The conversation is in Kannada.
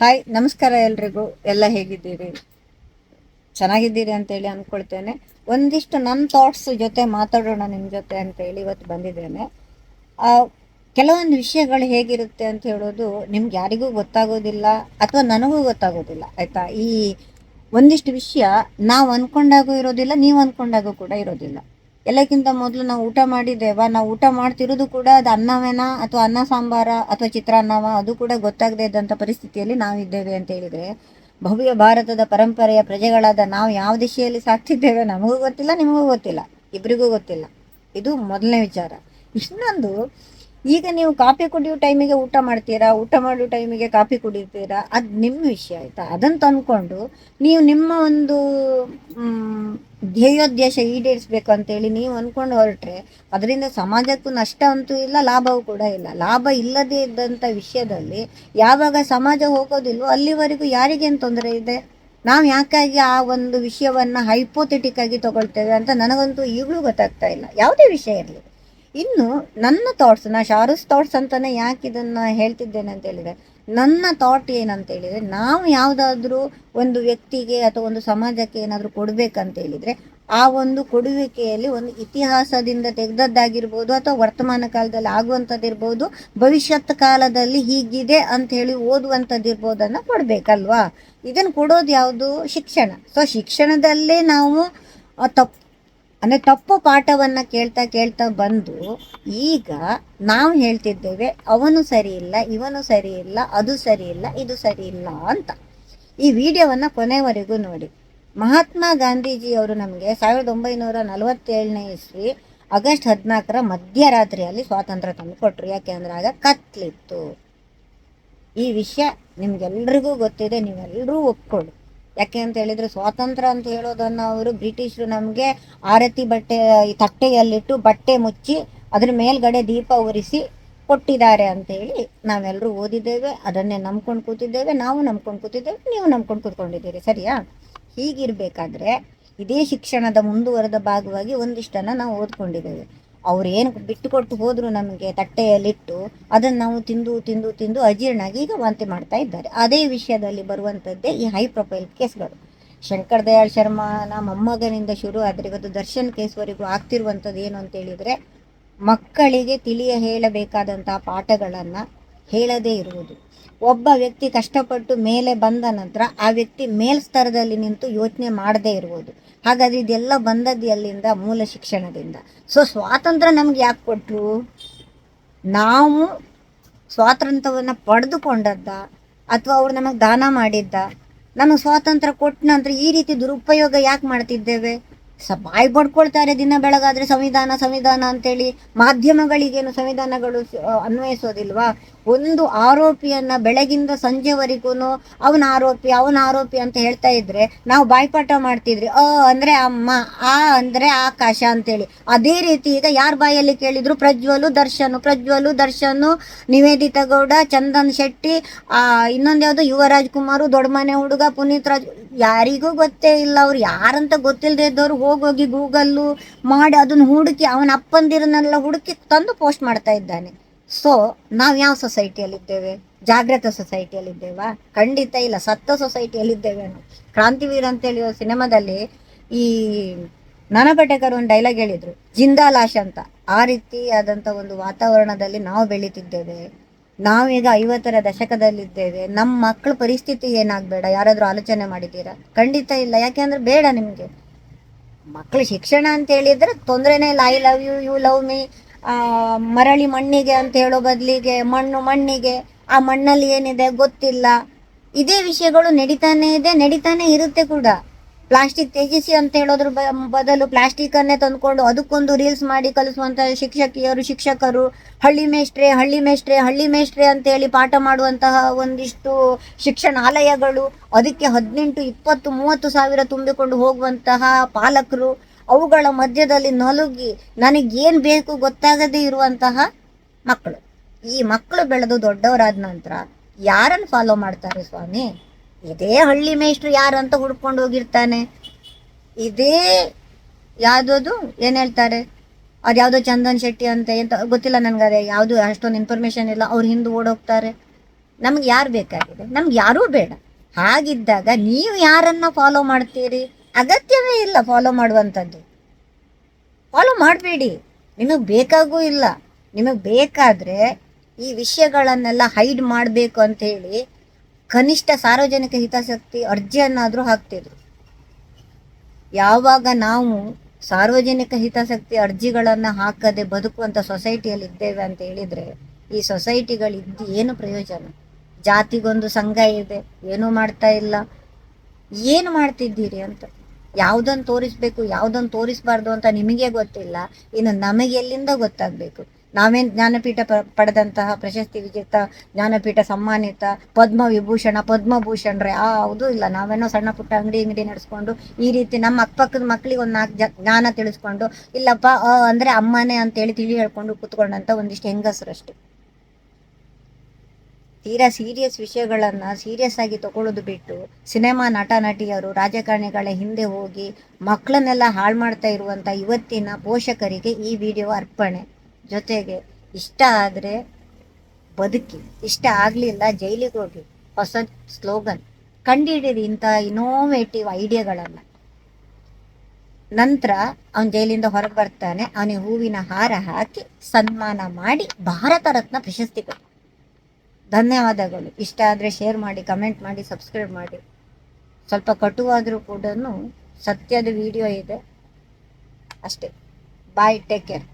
ಹಾಯ್ ನಮಸ್ಕಾರ ಎಲ್ರಿಗೂ. ಎಲ್ಲ ಹೇಗಿದ್ದೀರಿ? ಚೆನ್ನಾಗಿದ್ದೀರಿ ಅಂತೇಳಿ ಅಂದ್ಕೊಳ್ತೇನೆ. ಒಂದಿಷ್ಟು ನನ್ನ ಥಾಟ್ಸ್ ಜೊತೆ ಮಾತಾಡೋಣ ನಿಮ್ಮ ಜೊತೆ ಅಂತೇಳಿ ಇವತ್ತು ಬಂದಿದ್ದೇನೆ. ಕೆಲವೊಂದು ವಿಷಯಗಳು ಹೇಗಿರುತ್ತೆ ಅಂತ ಹೇಳೋದು ನಿಮ್ಗೆ ಯಾರಿಗೂ ಗೊತ್ತಾಗೋದಿಲ್ಲ ಅಥವಾ ನನಗೂ ಗೊತ್ತಾಗೋದಿಲ್ಲ, ಆಯಿತಾ? ಈ ಒಂದಿಷ್ಟು ವಿಷಯ ನಾವು ಅಂದ್ಕೊಂಡಾಗೂ ಇರೋದಿಲ್ಲ, ನೀವು ಅಂದ್ಕೊಂಡಾಗೂ ಕೂಡ ಇರೋದಿಲ್ಲ. ಎಲ್ಲಕ್ಕಿಂತ ಮೊದಲು ನಾವು ಊಟ ಮಾಡಿದ್ದೇವ? ನಾವು ಊಟ ಮಾಡ್ತಿರೋದು ಕೂಡ ಅದು ಅನ್ನವೇನ ಅಥವಾ ಅನ್ನ ಸಾಂಬಾರ ಅಥವಾ ಚಿತ್ರಾನ್ನವ ಅದು ಕೂಡ ಗೊತ್ತಾಗದೇ ಇದ್ದಂಥ ಪರಿಸ್ಥಿತಿಯಲ್ಲಿ ನಾವಿದ್ದೇವೆ ಅಂತ ಹೇಳಿದರೆ, ಭವ್ಯ ಭಾರತದ ಪರಂಪರೆಯ ಪ್ರಜೆಗಳಾದ ನಾವು ಯಾವ ದಿಶೆಯಲ್ಲಿ ಸಾಕ್ತಿದ್ದೇವೆ ನಮಗೂ ಗೊತ್ತಿಲ್ಲ, ನಿಮಗೂ ಗೊತ್ತಿಲ್ಲ ಇಬ್ಬರಿಗೂ ಗೊತ್ತಿಲ್ಲ. ಇದು ಮೊದಲನೇ ವಿಚಾರ. ಇನ್ನೊಂದು ಈಗ ನೀವು ಕಾಫಿ ಕುಡಿಯೋ ಟೈಮಿಗೆ ಊಟ ಮಾಡ್ತೀರಾ? ಊಟ ಮಾಡೋ ಟೈಮಿಗೆ ಕಾಫಿ ಕುಡಿತೀರಾ? ಅದು ನಿಮ್ಮ ವಿಷಯ ಆಯಿತಾ? ಅದನ್ನು ತಂದ್ಕೊಂಡು ನೀವು ನಿಮ್ಮ ಒಂದು ಧ್ಯೇಯೋದ್ದೇಶ ಈಡೇರಿಸ್ಬೇಕು ಅಂತೇಳಿ ನೀವು ಅಂದ್ಕೊಂಡು ಹೊರಟ್ರೆ ಅದರಿಂದ ಸಮಾಜಕ್ಕೂ ನಷ್ಟ ಅಂತೂ ಇಲ್ಲ, ಲಾಭವೂ ಕೂಡ ಇಲ್ಲ. ಲಾಭ ಇಲ್ಲದೇ ಇದ್ದಂಥ ವಿಷಯದಲ್ಲಿ ಯಾವಾಗ ಸಮಾಜ ಹೋಗೋದಿಲ್ವೋ ಅಲ್ಲಿವರೆಗೂ ಯಾರಿಗೇನು ತೊಂದರೆ ಇದೆ? ನಾವು ಯಾಕಾಗಿ ಆ ಒಂದು ವಿಷಯವನ್ನು ಹೈಪೋಥೆಟಿಕ್ ಆಗಿ ತಗೊಳ್ತೇವೆ ಅಂತ ನನಗಂತೂ ಈಗಲೂ ಗೊತ್ತಾಗ್ತಾ ಇಲ್ಲ. ಯಾವುದೇ ವಿಷಯ ಇರಲಿ. ಇನ್ನು ನನ್ನ ಥಾಟ್ಸ್ ನಾ ಶಾರೂಸ್ ಥಾಟ್ಸ್ ಅಂತಾನೆ ಯಾಕೆ ಇದನ್ನ ಹೇಳ್ತಿದ್ದೇನೆ ಅಂತ ಹೇಳಿದ್ರೆ, ನನ್ನ ಥಾಟ್ ಏನಂತ ಹೇಳಿದ್ರೆ, ನಾವು ಯಾವುದಾದ್ರೂ ಒಂದು ವ್ಯಕ್ತಿಗೆ ಅಥವಾ ಒಂದು ಸಮಾಜಕ್ಕೆ ಏನಾದರೂ ಕೊಡ್ಬೇಕಂತ ಹೇಳಿದ್ರೆ, ಆ ಒಂದು ಕೊಡುವಿಕೆಯಲ್ಲಿ ಒಂದು ಇತಿಹಾಸದಿಂದ ತೆಗೆದದ್ದಾಗಿರ್ಬೋದು ಅಥವಾ ವರ್ತಮಾನ ಕಾಲದಲ್ಲಿ ಆಗುವಂಥದ್ದಿರ್ಬೋದು ಭವಿಷ್ಯತ್ ಕಾಲದಲ್ಲಿ ಹೀಗಿದೆ ಅಂತ ಹೇಳಿ ಓದುವಂಥದ್ದಿರ್ಬೋದನ್ನು ಕೊಡಬೇಕಲ್ವಾ? ಇದನ್ನು ಕೊಡೋದು ಯಾವುದು? ಶಿಕ್ಷಣ. ಸೊ ಶಿಕ್ಷಣದಲ್ಲೇ ನಾವು ತಪ್ಪು ಅಂದರೆ ತಪ್ಪು ಪಾಠವನ್ನು ಕೇಳ್ತಾ ಕೇಳ್ತಾ ಬಂದು ಈಗ ನಾವು ಹೇಳ್ತಿದ್ದೇವೆ, ಅವನು ಸರಿ ಇಲ್ಲ, ಇವನು ಸರಿ ಇಲ್ಲ, ಅದು ಸರಿ ಇಲ್ಲ, ಇದು ಸರಿ ಇಲ್ಲ ಅಂತ. ಈ ವಿಡಿಯೋವನ್ನು ಕೊನೆವರೆಗೂ ನೋಡಿ. ಮಹಾತ್ಮ ಗಾಂಧೀಜಿಯವರು ನಮಗೆ ಸಾವಿರದ ಒಂಬೈನೂರ ನಲವತ್ತೇಳನೇ ಇಸ್ವಿ ಆಗಸ್ಟ್ ಹದಿನಾಲ್ಕರ ಮಧ್ಯರಾತ್ರಿಯಲ್ಲಿ ಸ್ವಾತಂತ್ರ್ಯ ತಂದು ಕೊಟ್ಟರು ಯಾಕೆ ಅಂದರೆ ಆಗ ಕತ್ಲಿತ್ತು. ಈ ವಿಷಯ ನಿಮಗೆಲ್ರಿಗೂ ಗೊತ್ತಿದೆ ನೀವೆಲ್ಲರೂ ಒಪ್ಕೊಳ್ಳಿ. ಯಾಕೆ ಅಂತ ಹೇಳಿದ್ರೆ ಸ್ವಾತಂತ್ರ್ಯ ಅಂತ ಹೇಳೋದನ್ನು ಅವರು ಬ್ರಿಟಿಷರು ನಮಗೆ ಆರತಿ ಬಟ್ಟೆ ತಟ್ಟೆಯಲ್ಲಿಟ್ಟು ಬಟ್ಟೆ ಮುಚ್ಚಿ ಅದ್ರ ಮೇಲ್ಗಡೆ ದೀಪ ಉರಿಸಿ ಕೊಟ್ಟಿದ್ದಾರೆ ಅಂತ ಹೇಳಿ ನಾವೆಲ್ಲರೂ ಓದಿದ್ದೇವೆ, ಅದನ್ನೇ ನಂಬ್ಕೊಂಡು ಕೂತಿದ್ದೇವೆ, ನಾವು ನಂಬ್ಕೊಂಡು ಕೂತಿದ್ದೇವೆ, ನೀವು ನಂಬ್ಕೊಂಡು ಕೂತ್ಕೊಂಡಿದ್ದೀರಿ, ಸರಿಯಾ? ಹೀಗಿರ್ಬೇಕಾದ್ರೆ ಇದೇ ಶಿಕ್ಷಣದ ಮುಂದುವರೆದ ಭಾಗವಾಗಿ ಒಂದಿಷ್ಟನ್ನು ನಾವು ಓದ್ಕೊಂಡಿದ್ದೇವೆ. ಅವ್ರು ಏನು ಬಿಟ್ಟು ಹೋದ್ರು ನಮಗೆ ತಟ್ಟೆಯಲ್ಲಿಟ್ಟು ಅದನ್ನು ನಾವು ತಿಂದು ತಿಂದು ತಿಂದು ಅಜೀರ್ಣಾಗಿ ಈಗ ವಾಂತಿ ಮಾಡ್ತಾ ಇದ್ದಾರೆ. ಅದೇ ವಿಷಯದಲ್ಲಿ ಬರುವಂಥದ್ದೇ ಈ ಹೈ ಪ್ರೊಫೈಲ್ ಕೇಸ್ಗಳು. ಶಂಕರ್ ದಯಾಳ್ ಶರ್ಮಾನ ಮೊಮ್ಮಗನಿಂದ ಶುರು ಆದರೆ ಇವತ್ತು ದರ್ಶನ್ ಕೇಸ್ವರೆಗೂ ಆಗ್ತಿರುವಂಥದ್ದು ಏನು ಅಂತ ಹೇಳಿದರೆ ಮಕ್ಕಳಿಗೆ ತಿಳಿಯ ಹೇಳಬೇಕಾದಂತಹ ಪಾಠಗಳನ್ನು ಹೇಳದೇ ಇರುವುದು. ಒಬ್ಬ ವ್ಯಕ್ತಿ ಕಷ್ಟಪಟ್ಟು ಮೇಲೆ ಬಂದ ನಂತರ ಆ ವ್ಯಕ್ತಿ ಮೇಲ್ಸ್ತರದಲ್ಲಿ ನಿಂತು ಯೋಚನೆ ಮಾಡದೇ ಇರುವುದು. ಹಾಗಾದ್ರೆ ಇದೆಲ್ಲ ಬಂದದ್ದು ಎಲ್ಲಿಂದ? ಮೂಲ ಶಿಕ್ಷಣದಿಂದ. ಸೊ ಸ್ವಾತಂತ್ರ್ಯ ನಮ್ಗೆ ಯಾಕೆ ಕೊಟ್ಟರು ನಾವು ಸ್ವಾತಂತ್ರ್ಯವನ್ನು ಪಡೆದುಕೊಂಡದ್ದ? ಅಥವಾ ಅವ್ರು ನಮಗೆ ದಾನ ಮಾಡಿದ್ದ? ನಮಗೆ ಸ್ವಾತಂತ್ರ್ಯ ಕೊಟ್ಟ ನಂತರ ಈ ರೀತಿ ದುರುಪಯೋಗ ಯಾಕೆ ಮಾಡ್ತಿದ್ದೇವೆ? ಸ, ಬಾಯಿ ಪಡ್ಕೊಳ್ತಾರೆ ದಿನ ಬೆಳಗಾದ್ರೆ ಸಂವಿಧಾನ ಸಂವಿಧಾನ ಅಂತೇಳಿ ಮಾಧ್ಯಮಗಳಿಗೇನು ಸಂವಿಧಾನಗಳು ಅನ್ವಯಿಸೋದಿಲ್ವಾ? ಒಂದು ಆರೋಪಿಯನ್ನ ಬೆಳಗಿಂದ ಸಂಜೆವರೆಗೂ ಅವನ ಆರೋಪಿ ಅವನ ಆರೋಪಿ ಅಂತ ಹೇಳ್ತಾ ಇದ್ರೆ ನಾವು ಬಾಯ್ಪಾಠ ಮಾಡ್ತಿದ್ರಿ. ಅ ಅಂದ್ರೆ ಅಮ್ಮ, ಆ ಅಂದ್ರೆ ಆಕಾಶ ಅಂತೇಳಿ. ಅದೇ ರೀತಿ ಈಗ ಯಾರ ಬಾಯಲ್ಲಿ ಕೇಳಿದ್ರು? ಪ್ರಜ್ವಲು ದರ್ಶನ್ ಪ್ರಜ್ವಲು ದರ್ಶನ್, ನಿವೇದಿತ ಗೌಡ, ಚಂದನ್ ಶೆಟ್ಟಿ, ಆ, ಇನ್ನೊಂದು ಯಾವುದು? ಯುವರಾಜ್ ಕುಮಾರು, ದೊಡ್ಡಮನೆ ಹುಡುಗ, ಪುನೀತ್ ರಾಜ್. ಯಾರಿಗೂ ಗೊತ್ತೇ ಇಲ್ಲ ಅವ್ರು. ಯಾರಂತ ಗೊತ್ತಿಲ್ಲದೆ ಇದ್ದವ್ರು ಹೋಗೋಗಿ ಗೂಗಲ್ಲು ಮಾಡಿ ಅದನ್ನ ಹುಡುಕಿ ಅವನ ಅಪ್ಪಂದಿರನ್ನೆಲ್ಲ ಹುಡುಕಿ ತಂದು ಪೋಸ್ಟ್ ಮಾಡ್ತಾ ಇದ್ದಾನೆ. ಸೊ ನಾವು ಯಾವ ಸೊಸೈಟಿಯಲ್ಲಿದ್ದೇವೆ ಜಾಗೃತ ಸೊಸೈಟಿಯಲ್ಲಿದ್ದೇವಾ ಖಂಡಿತ ಇಲ್ಲ. ಸತ್ತ ಸೊಸೈಟಿಯಲ್ಲಿದ್ದೇವೆ ಕ್ರಾಂತಿವೀರ್ ಅಂತ ಅಂತೇಳಿ ಸಿನಿಮಾದಲ್ಲಿ ಈ ನಾನಪಟೇಕರ್ ಒಂದು ಡೈಲಾಗ್ ಹೇಳಿದ್ರು. ಜಿಂದಾಲಾಶ್ ಅಂತ. ಆ ರೀತಿ ಆದಂಥ ಒಂದು ವಾತಾವರಣದಲ್ಲಿ ನಾವು ಬೆಳೀತಿದ್ದೇವೆ. ನಾವೀಗ ಐವತ್ತರ ದಶಕದಲ್ಲಿದ್ದೇವೆ. ನಮ್ಮ ಮಕ್ಕಳ ಪರಿಸ್ಥಿತಿ ಏನಾಗಬೇಡ? ಯಾರಾದರೂ ಆಲೋಚನೆ ಮಾಡಿದ್ದೀರಾ? ಖಂಡಿತ ಇಲ್ಲ. ಯಾಕೆಂದ್ರೆ ಬೇಡ ನಿಮಗೆ. ಮಕ್ಕಳ ಶಿಕ್ಷಣ ಅಂತ ಹೇಳಿದ್ರೆ ತೊಂದರೆನೇ ಇಲ್ಲ. I love you you love me ಮರಳಿ ಮಣ್ಣಿಗೆ ಅಂತ ಹೇಳೋ ಬದಲಿಗೆ, ಮಣ್ಣು ಮಣ್ಣಿಗೆ, ಆ ಮಣ್ಣಲ್ಲಿ ಏನಿದೆ ಗೊತ್ತಿಲ್ಲ. ಇದೇ ವಿಷಯಗಳು ನಡೀತಾನೆ ಇದೆ, ನಡೀತಾನೆ ಇರುತ್ತೆ ಕೂಡ. ಪ್ಲಾಸ್ಟಿಕ್ ತ್ಯಜಿಸಿ ಅಂತ ಹೇಳೋದ್ರ ಬದಲು ಪ್ಲಾಸ್ಟಿಕ್ ಅನ್ನೇ ತಂದ್ಕೊಂಡು ಅದಕ್ಕೊಂದು ರೀಲ್ಸ್ ಮಾಡಿ ಕಲಿಸುವಂತ ಶಿಕ್ಷಕಿಯರು, ಶಿಕ್ಷಕರು, ಹಳ್ಳಿ ಮೇಷ್ಟ್ರೆ ಹಳ್ಳಿ ಮೇಷ್ಟ್ರೆ ಹಳ್ಳಿ ಮೇಷ್ಟ್ರೆ ಅಂತ ಹೇಳಿ ಪಾಠ ಮಾಡುವಂತಹ ಒಂದಿಷ್ಟು ಶಿಕ್ಷಣಾಲಯಗಳು, ಅದಕ್ಕೆ ಹದಿನೆಂಟು, ಇಪ್ಪತ್ತು, ಮೂವತ್ತು ಸಾವಿರ ತುಂಬಿಕೊಂಡು ಹೋಗುವಂತಹ ಪಾಲಕರು ಅವುಗಳ ಮಧ್ಯದಲ್ಲಿ ನಲುಗಿ ನನಗೇನು ಬೇಕು ಗೊತ್ತಾಗದೇ ಇರುವಂತಹ ಮಕ್ಕಳು. ಈ ಮಕ್ಕಳು ಬೆಳೆದು ದೊಡ್ಡವರಾದ ನಂತರ ಯಾರನ್ನು ಫಾಲೋ ಮಾಡ್ತಾರೆ ಸ್ವಾಮಿ? ಇದೇ ಹಳ್ಳಿ ಮೇಷ್ಟ್ರು ಯಾರು ಅಂತ ಹುಡ್ಕೊಂಡು ಹೋಗಿರ್ತಾನೆ. ಇದೇ ಯಾವುದದು ಏನು ಹೇಳ್ತಾರೆ? ಅದು ಯಾವುದೋ ಚಂದನ್ ಶೆಟ್ಟಿ ಅಂತ ಎಂತ ಗೊತ್ತಿಲ್ಲ ನನಗೆ ಯಾವುದು, ಅಷ್ಟೊಂದು ಇನ್ಫಾರ್ಮೇಷನ್ ಇಲ್ಲ. ಅವ್ರು ಹಿಂದೆ ಓಡೋಗ್ತಾರೆ. ನಮ್ಗೆ ಯಾರು ಬೇಕಾಗಿದೆ? ನಮ್ಗೆ ಯಾರೂ ಬೇಡ. ಹಾಗಿದ್ದಾಗ ನೀವು ಯಾರನ್ನ ಫಾಲೋ ಮಾಡ್ತೀರಿ? ಅಗತ್ಯವೇ ಇಲ್ಲ ಫಾಲೋ ಮಾಡುವಂಥದ್ದು. ಫಾಲೋ ಮಾಡಬೇಡಿ. ನಿಮಗೆ ಬೇಕಾಗೂ ಇಲ್ಲ. ನಿಮಗೆ ಬೇಕಾದರೆ ಈ ವಿಷಯಗಳನ್ನೆಲ್ಲ ಹೈಡ್ ಮಾಡಬೇಕು ಅಂತ ಹೇಳಿ ಕನಿಷ್ಠ ಸಾರ್ವಜನಿಕ ಹಿತಾಸಕ್ತಿ ಅರ್ಜಿಯನ್ನಾದರೂ ಹಾಕ್ತಿದ್ರು. ಯಾವಾಗ ನಾವು ಸಾರ್ವಜನಿಕ ಹಿತಾಸಕ್ತಿ ಅರ್ಜಿಗಳನ್ನು ಹಾಕದೆ ಬದುಕುವಂಥ ಸೊಸೈಟಿಯಲ್ಲಿ ಇದ್ದೇವೆ ಅಂತ ಹೇಳಿದರೆ ಈ ಸೊಸೈಟಿಗಳಿದ್ದು ಏನು ಪ್ರಯೋಜನ? ಜಾತಿಗೊಂದು ಸಂಘ ಇದೆ, ಏನೂ ಮಾಡ್ತಾ ಇಲ್ಲ. ಏನು ಮಾಡ್ತಿದ್ದೀರಿ ಅಂತ? ಯಾವುದನ್ನು ತೋರಿಸ್ಬೇಕು ಯಾವುದನ್ನು ತೋರಿಸ್ಬಾರ್ದು ಅಂತ ನಿಮಗೆ ಗೊತ್ತಿಲ್ಲ, ಇನ್ನು ನಮಗೆ ಎಲ್ಲಿಂದ ಗೊತ್ತಾಗಬೇಕು? ನಾವೇನ್ ಜ್ಞಾನಪೀಠ ಪ, ಪಡೆದಂತಹ ಪ್ರಶಸ್ತಿ ವಿಜೇತ, ಜ್ಞಾನಪೀಠ ಸಮ್ಮಾನಿತ ಪದ್ಮ ವಿಭೂಷಣ ಆ ಯಾವುದೂ ಇಲ್ಲ. ನಾವೇನೋ ಸಣ್ಣ ಪುಟ್ಟ ಅಂಗಡಿ ಅಂಗಡಿ ನಡೆಸ್ಕೊಂಡು ಈ ರೀತಿ ನಮ್ಮ ಅಕ್ಕಪಕ್ಕದ ಮಕ್ಕಳಿಗೆ ಒಂದು ನಾಲ್ಕು ಜ್ಞಾನ ತಿಳಿಸ್ಕೊಂಡು, ಇಲ್ಲಪ್ಪ ಅಂದರೆ ಅಮ್ಮನೇ ಅಂತೇಳಿ ತಿಳಿ ಹೇಳ್ಕೊಂಡು ಕೂತ್ಕೊಂಡಂಥ ಒಂದಿಷ್ಟು ಹೆಂಗಸರು ಅಷ್ಟೇ. ತೀರಾ ಸೀರಿಯಸ್ ವಿಷಯಗಳನ್ನು ಸೀರಿಯಸ್ ಆಗಿ ತಗೊಳ್ಳೋದು ಬಿಟ್ಟು ಸಿನಿಮಾ ನಟ, ನಟಿಯರು, ರಾಜಕಾರಣಿಗಳ ಹಿಂದೆ ಹೋಗಿ ಮಕ್ಕಳನ್ನೆಲ್ಲ ಹಾಳು ಮಾಡ್ತಾ ಇರುವಂಥ ಇವತ್ತಿನ ಪೋಷಕರಿಗೆ ಈ ವಿಡಿಯೋ ಅರ್ಪಣೆ. ಜೊತೆಗೆ ಇಷ್ಟ ಆದರೆ ಬದುಕಿ, ಇಷ್ಟ ಆಗಲಿಲ್ಲ ಜೈಲಿಗೆ ಹೋಗಿ, ಹೊಸ ಸ್ಲೋಗನ್ ಕಂಡಿಡಿದ ಇಂಥ ಇನೋವೇಟಿವ್ ಐಡಿಯಾಗಳನ್ನು ನಂತರ ಅವನು ಜೈಲಿಂದ ಹೊರಗೆ ಬರ್ತಾನೆ, ಅವನಿಗೆ ಹೂವಿನ ಹಾರ ಹಾಕಿ ಸನ್ಮಾನ ಮಾಡಿ ಭಾರತ ರತ್ನ ಪ್ರಶಸ್ತಿ ಕೊಟ್ಟು ಧನ್ಯವಾದಗಳು. ಇಷ್ಟ ಆದರೆ ಶೇರ್ ಮಾಡಿ ಕಮೆಂಟ್ ಮಾಡಿ ಸಬ್ಸ್ಕ್ರೈಬ್ ಮಾಡಿ. ಸ್ವಲ್ಪ ಕಟುವಾದರೂ ಕೂಡ ಸತ್ಯದ ವಿಡಿಯೋ ಇದೆ. ಅಷ್ಟೇ. Bye take care